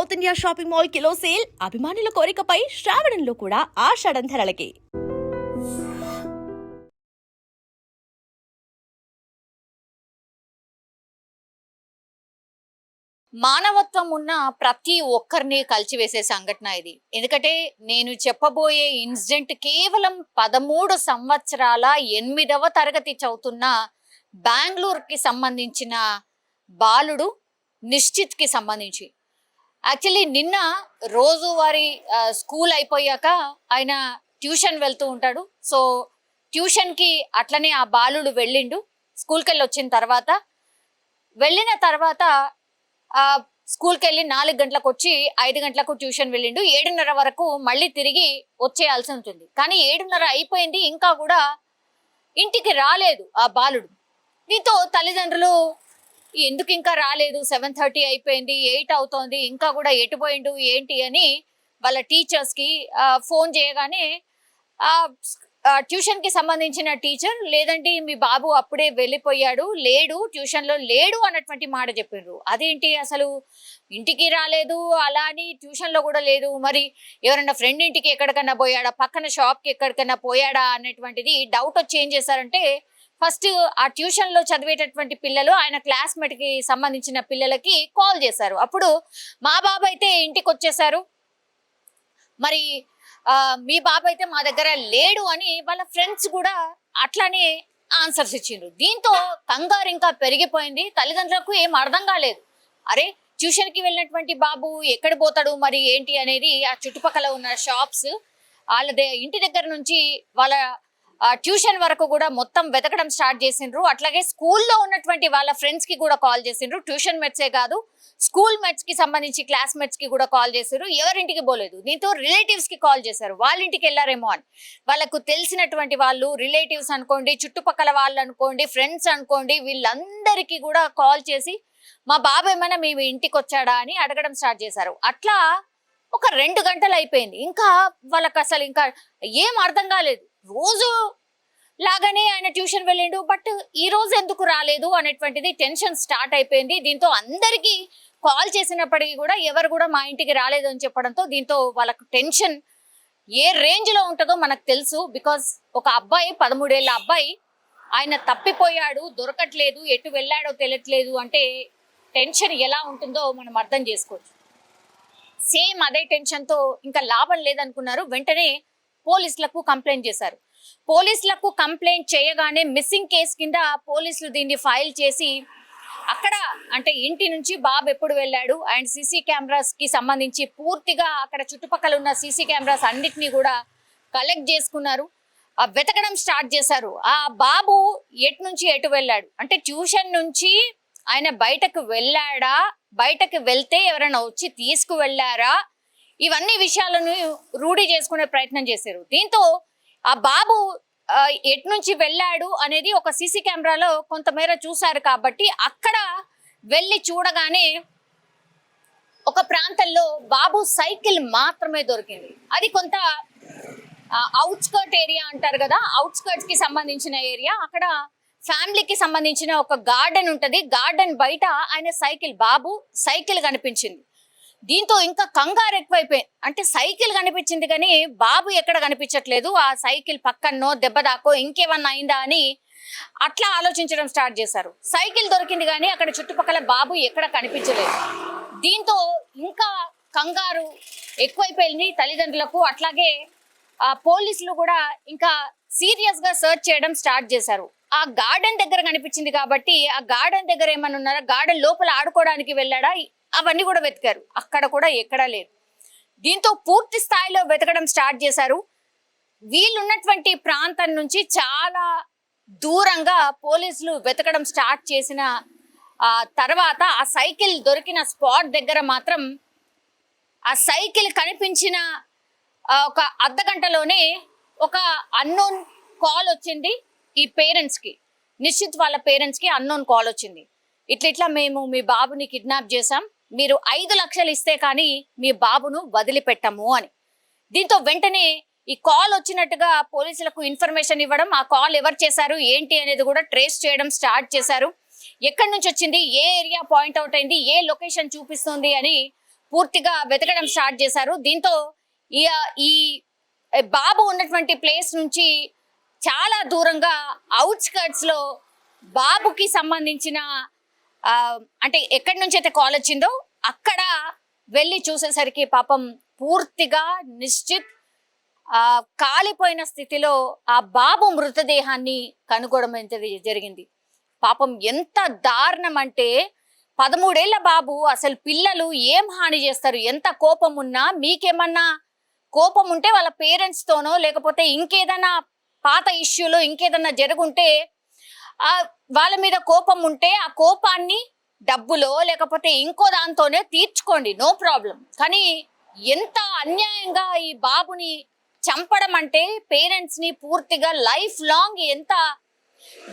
South India shopping mall kilo sale అభిమానుల కోరికపై శ్రావణంలో కూడా ఆషాఢం ధరలకి. మానవత్వం ఉన్న ప్రతి ఒక్కరిని కలిచివేసే సంఘటన ఇది. ఎందుకంటే నేను చెప్పబోయే ఇన్సిడెంట్ కేవలం పదమూడు సంవత్సరాల ఎనిమిదవ తరగతి చదువుతున్న బెంగళూరుకి సంబంధించిన బాలుడు నిశ్చిత్కి సంబంధించి. యాక్చువల్లీ నిన్న రోజువారీ స్కూల్ అయిపోయాక ఆయన ట్యూషన్ వెళ్తూ ఉంటాడు. సో ట్యూషన్కి అట్లనే ఆ బాలుడు వెళ్ళిండు. స్కూల్కి వెళ్ళి వచ్చిన తర్వాత వెళ్ళిన తర్వాత ఆ స్కూల్కి వెళ్ళి నాలుగు గంటలకు వచ్చి ఐదు గంటలకు ట్యూషన్ వెళ్ళిండు. ఏడున్నర వరకు మళ్ళీ తిరిగి వచ్చేయాల్సి ఉంటుంది. కానీ ఏడున్నర అయిపోయింది. ఇంకా కూడా ఇంటికి రాలేదు ఆ బాలుడు. దీంతో తల్లిదండ్రులు ఎందుకు ఇంకా రాలేదు? సెవెన్ థర్టీ అయిపోయింది ఎయిట్ అవుతోంది ఇంకా కూడా ఎటుపోయిండు ఏంటి అని వాళ్ళ టీచర్స్కి ఫోన్ చేయగానే ట్యూషన్కి సంబంధించిన టీచర్ లేదంటే మీ బాబు అప్పుడే వెళ్ళిపోయాడు లేడు ట్యూషన్లో లేడు అన్నటువంటి మాట చెప్పిండ్రు. అదేంటి అసలు? ఇంటికి రాలేదు అలా అని ట్యూషన్లో కూడా లేదు. మరి ఎవరన్నా ఫ్రెండ్ ఇంటికి ఎక్కడికన్నా పోయాడా? పక్కన షాప్కి ఎక్కడికన్నా పోయాడా? అనేటువంటిది డౌట్ వచ్చి ఏం చేశారంటే ఫస్ట్ ఆ ట్యూషన్లో చదివేటటువంటి పిల్లలు ఆయన క్లాస్మేట్కి సంబంధించిన పిల్లలకి కాల్ చేశారు. అప్పుడు మా బాబు అయితే ఇంటికి వచ్చేసారు మరి మీ బాబు అయితే మా దగ్గర లేడు అని వాళ్ళ ఫ్రెండ్స్ కూడా అట్లానే ఆన్సర్స్ ఇచ్చిండ్రు. దీంతో కంగారు ఇంకా పెరిగిపోయింది. తల్లిదండ్రులకు ఏం అర్థం కాలేదు. అరే ట్యూషన్కి వెళ్ళినటువంటి బాబు ఎక్కడ పోతాడు మరి ఏంటి అనేది ఆ చుట్టుపక్కల ఉన్న షాప్స్ వాళ్ళ ఇంటి దగ్గర నుంచి వాళ్ళ ట్యూషన్ వరకు కూడా మొత్తం వెతకడం స్టార్ట్ చేసిండ్రు. అట్లాగే స్కూల్లో ఉన్నటువంటి వాళ్ళ ఫ్రెండ్స్కి కూడా కాల్ చేసిండ్రు. ట్యూషన్ మెట్సే కాదు స్కూల్ మెట్స్కి సంబంధించి క్లాస్ మెట్స్కి కూడా కాల్ చేశారు ఎవరింటికి పోలేదు. దీంతో రిలేటివ్స్కి కాల్ చేశారు. వాళ్ళ ఇంటికి వెళ్ళారేమో అని. వాళ్ళకు తెలిసినటువంటి వాళ్ళు రిలేటివ్స్ అనుకోండి చుట్టుపక్కల వాళ్ళు అనుకోండి ఫ్రెండ్స్ అనుకోండి వీళ్ళందరికీ కూడా కాల్ చేసి మా బాబు ఏమైనా మీ ఇంటికి వచ్చాడా? అని అడగడం స్టార్ట్ చేశారు. అట్లా ఒక రెండు గంటలు అయిపోయింది. ఇంకా వాళ్ళకి అసలు ఇంకా ఏం అర్థం కాలేదు. రోజు లాగానే ఆయన ట్యూషన్ వెళ్ళిండు బట్ ఈ రోజు ఎందుకు రాలేదు అనేటువంటిది టెన్షన్ స్టార్ట్ అయిపోయింది. దీంతో అందరికీ కాల్ చేసినప్పటికీ కూడా ఎవరు కూడా మా ఇంటికి రాలేదు అని చెప్పడంతో దీంతో వాళ్ళకు టెన్షన్ ఏ రేంజ్లో ఉంటుందో మనకు తెలుసు. బికాస్ ఒక అబ్బాయి పదమూడేళ్ళ అబ్బాయి ఆయన తప్పిపోయాడు దొరకట్లేదు ఎటు వెళ్ళాడో తెలియట్లేదు అంటే టెన్షన్ ఎలా ఉంటుందో మనం అర్థం చేసుకోవచ్చు. సేమ్ అదే టెన్షన్తో ఇంకా లాభం లేదనుకున్నారు. వెంటనే పోలీసులకు కంప్లైంట్ చేశారు. పోలీసులకు కంప్లైంట్ చేయగానే మిస్సింగ్ కేసు కింద పోలీసులు దీన్ని ఫైల్ చేసి అక్కడ అంటే ఇంటి నుంచి బాబు ఎప్పుడు వెళ్ళాడు అండ్ సీసీ కెమెరాస్కి సంబంధించి పూర్తిగా అక్కడ చుట్టుపక్కల ఉన్న సీసీ కెమెరాస్ అన్నిటినీ కూడా కలెక్ట్ చేసుకున్నారు. ఆ వెతకడం స్టార్ట్ చేశారు. ఆ బాబు ఎటు నుంచి ఎటు వెళ్ళాడు? అంటే ట్యూషన్ నుంచి ఆయన బయటకు వెళ్ళాడా? బయటకు వెళ్తే ఎవరైనా వచ్చి తీసుకువెళ్ళారా? ఇవన్నీ విషయాలను రూఢి చేసుకునే ప్రయత్నం చేశారు. దీంతో ఆ బాబు ఎటు నుంచి వెళ్ళాడు అనేది ఒక సీసీ కెమెరాలో కొంతమేర చూశారు కాబట్టి అక్కడ వెళ్ళి చూడగానే ఒక ప్రాంతంలో బాబు సైకిల్ మాత్రమే దొరికింది. అది కొంత అవుట్స్కర్ట్ ఏరియా అంటారు కదా అవుట్స్కర్ట్స్కి సంబంధించిన ఏరియా. అక్కడ ఫ్యామిలీకి సంబంధించిన ఒక గార్డెన్ ఉంటుంది. గార్డెన్ బయట ఆయన సైకిల్ బాబు సైకిల్ కనిపించింది. దీంతో ఇంకా కంగారు ఎక్కువైపోయింది అంటే సైకిల్ కనిపించింది కానీ బాబు ఎక్కడ కనిపించట్లేదు. ఆ సైకిల్ పక్కన్నో దెబ్బ దాకో ఇంకేమన్నా అయిందా అని అట్లా ఆలోచించడం స్టార్ట్ చేశారు. సైకిల్ దొరికింది కానీ అక్కడ చుట్టుపక్కల బాబు ఎక్కడ కనిపించలేదు. దీంతో ఇంకా కంగారు ఎక్కువైపోయింది తల్లిదండ్రులకు. అట్లాగే ఆ పోలీసులు కూడా ఇంకా సీరియస్గా సర్చ్ చేయడం స్టార్ట్ చేశారు. ఆ గార్డెన్ దగ్గర కనిపించింది కాబట్టి ఆ గార్డెన్ దగ్గర ఏమన్నా ఉన్నారా? గార్డెన్ లోపల ఆడుకోవడానికి వెళ్ళాడా? అవన్నీ కూడా వెతికారు. అక్కడ కూడా ఎక్కడా లేరు. దీంతో పూర్తి స్థాయిలో వెతకడం స్టార్ట్ చేశారు. వీళ్ళున్నటువంటి ప్రాంతం నుంచి చాలా దూరంగా పోలీసులు వెతకడం స్టార్ట్ చేసిన తర్వాత ఆ సైకిల్ దొరికిన స్పాట్ దగ్గర మాత్రం ఆ సైకిల్ కనిపించిన ఒక అర్ధ గంటలోనే ఒక అన్నోన్ కాల్ వచ్చింది ఈ పేరెంట్స్కి. నిశ్చిత్ వాళ్ళ పేరెంట్స్కి అన్నోన్ కాల్ వచ్చింది. ఇట్లా ఇట్లా మేము మీ బాబుని కిడ్నాప్ చేశాం. మీరు ఐదు లక్షలు ఇస్తే కానీ మీ బాబును వదిలిపెట్టము అని. దీంతో వెంటనే ఈ కాల్ వచ్చినట్టుగా పోలీసులకు ఇన్ఫర్మేషన్ ఇవ్వడం ఆ కాల్ ఎవరు చేశారు ఏంటి అనేది కూడా ట్రేస్ చేయడం స్టార్ట్ చేశారు. ఎక్కడి నుంచి వచ్చింది ఏ ఏరియా పాయింట్ అవుట్ అయింది ఏ లొకేషన్ చూపిస్తుంది అని పూర్తిగా వెతకడం స్టార్ట్ చేశారు. దీంతో ఈ ఈ బాబు ఉన్నటువంటి ప్లేస్ నుంచి చాలా దూరంగా అవుట్స్కర్ట్స్లో బాబుకి సంబంధించిన అంటే ఎక్కడి నుంచి అయితే కాల్ వచ్చిందో అక్కడ వెళ్ళి చూసేసరికి పాపం పూర్తిగా నిశ్చిత్ ఆ కాలిపోయిన స్థితిలో ఆ బాబు మృతదేహాన్ని కనుగొనడం అయితే జరిగింది. పాపం ఎంత దారుణం అంటే పదమూడేళ్ళ బాబు అసలు పిల్లలు ఏం హాని చేస్తారు ఎంత కోపం ఉన్నా మీకేమన్నా కోపం ఉంటే వాళ్ళ పేరెంట్స్తోనో లేకపోతే ఇంకేదైనా పాత ఇష్యూలో ఇంకేదన్నా జరుగుంటే వాళ్ళ మీద కోపం ఉంటే ఆ కోపాన్ని డబ్బులో లేకపోతే ఇంకో దాంతోనే తీర్చుకోండి నో ప్రాబ్లం. కానీ ఎంత అన్యాయంగా ఈ బాబుని చంపడం అంటే పేరెంట్స్ని పూర్తిగా లైఫ్ లాంగ్ ఎంత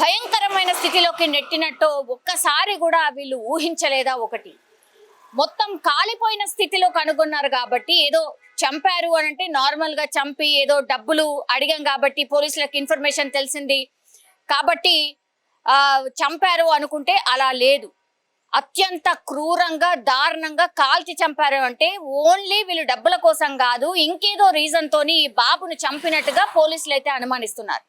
భయంకరమైన స్థితిలోకి నెట్టినట్టు ఒక్కసారి కూడా వీళ్ళు ఊహించలేదా ఒకటి. మొత్తం కాలిపోయిన స్థితిలో కనుగొన్నారు కాబట్టి ఏదో చంపారు అని అంటే నార్మల్గా చంపి ఏదో డబ్బులు అడిగాం కాబట్టి పోలీసులకు ఇన్ఫర్మేషన్ తెలిసింది. కాబట్టి చంపారు అనుకుంటే అలా లేదు. అత్యంత క్రూరంగా దారుణంగా కాల్చి చంపారు అంటే ఓన్లీ వీళ్ళు డబ్బుల కోసం కాదు ఇంకేదో రీజన్ తోని ఈ బాబును చంపినట్టుగా పోలీసులు అయితే అనుమానిస్తున్నారు.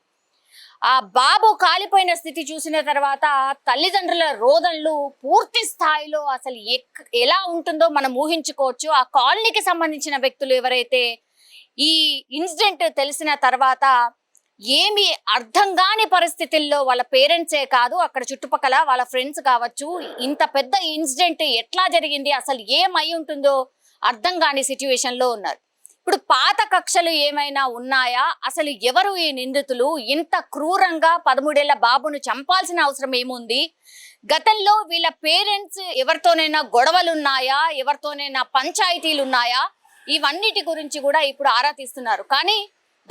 ఆ బాబు కాలిపోయిన స్థితి చూసిన తర్వాత తల్లిదండ్రుల రోదనలు పూర్తి స్థాయిలో అసలు ఎక్- ఎలా ఉంటుందో మనం ఊహించుకోవచ్చు. ఆ కాలనీకి సంబంధించిన వ్యక్తులు ఎవరైతే ఈ ఇన్సిడెంట్ తెలిసిన తర్వాత ఏమి అర్థం కాని పరిస్థితుల్లో వాళ్ళ పేరెంట్సే కాదు అక్కడ చుట్టుపక్కల వాళ్ళ ఫ్రెండ్స్ కావచ్చు ఇంత పెద్ద ఇన్సిడెంట్ ఎట్లా జరిగింది అసలు ఏమై ఉంటుందో అర్థం కాని సిచ్యువేషన్లో ఉన్నారు. ఇప్పుడు పాత కక్షలు ఏమైనా ఉన్నాయా? అసలు ఎవరు ఈ నిందితులు? ఇంత క్రూరంగా పదమూడేళ్ళ బాబును చంపాల్సిన అవసరం ఏముంది? గతంలో వీళ్ళ పేరెంట్స్ ఎవరితోనైనా గొడవలు ఉన్నాయా ఎవరితోనైనా పంచాయతీలు ఉన్నాయా ఇవన్నిటి గురించి కూడా ఇప్పుడు ఆరా తీస్తున్నారు. కానీ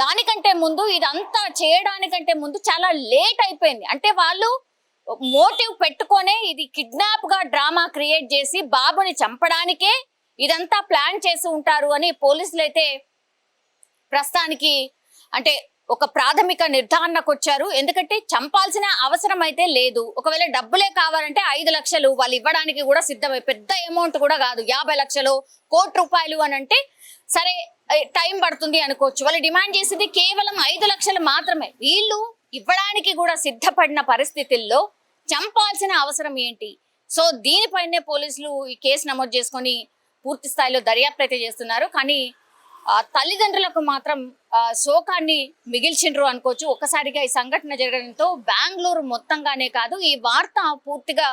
దానికంటే ముందు ఇదంతా చేయడానికంటే ముందు చాలా లేట్ అయిపోయింది. అంటే వాళ్ళు మోటివ్ పెట్టుకొనే ఇది కిడ్నాప్గా డ్రామా క్రియేట్ చేసి బాబుని చంపడానికే ఇదంతా ప్లాన్ చేసి ఉంటారు అని పోలీసులు అయితే ప్రస్తుతానికి అంటే ఒక ప్రాథమిక నిర్ధారణకు వచ్చారు. ఎందుకంటే చంపాల్సిన అవసరం అయితే లేదు. ఒకవేళ డబ్బులే కావాలంటే ఐదు లక్షలు వాళ్ళు ఇవ్వడానికి కూడా సిద్ధమై. పెద్ద అమౌంట్ కూడా కాదు. యాభై లక్షలు కోటి రూపాయలు అని అంటే సరే టైం పడుతుంది అనుకోవచ్చు. వాళ్ళు డిమాండ్ చేసేది కేవలం ఐదు లక్షలు మాత్రమే. వీళ్ళు ఇవ్వడానికి కూడా సిద్ధపడిన పరిస్థితుల్లో చంపాల్సిన అవసరం ఏంటి? సో దీనిపైనే పోలీసులు ఈ కేసు నమోదు చేసుకొని పూర్తి స్థాయిలో దర్యాప్తు అయితే చేస్తున్నారు. కానీ తల్లిదండ్రులకు మాత్రం శోకాన్ని మిగిల్చిండ్రు అనుకోవచ్చు. ఒక్కసారిగా ఈ సంఘటన జరగడంతో బెంగళూరు మొత్తంగానే కాదు ఈ వార్త పూర్తిగా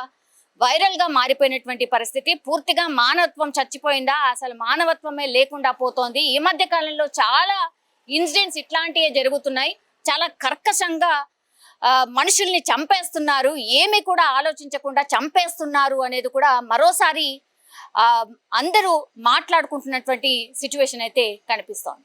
వైరల్గా మారిపోయినటువంటి పరిస్థితి. పూర్తిగా మానవత్వం చచ్చిపోయిందా? అసలు మానవత్వమే లేకుండా పోతోంది. ఈ మధ్య కాలంలో చాలా ఇన్సిడెంట్స్ ఇట్లాంటివే జరుగుతున్నాయి. చాలా కర్కశంగా మనుషుల్ని చంపేస్తున్నారు. ఏమి కూడా ఆలోచించకుండా చంపేస్తున్నారు అనేది కూడా మరోసారి అందరూ మాట్లాడుకుంటున్నటువంటి సిచ్యువేషన్ అయితే కనిపిస్తోంది.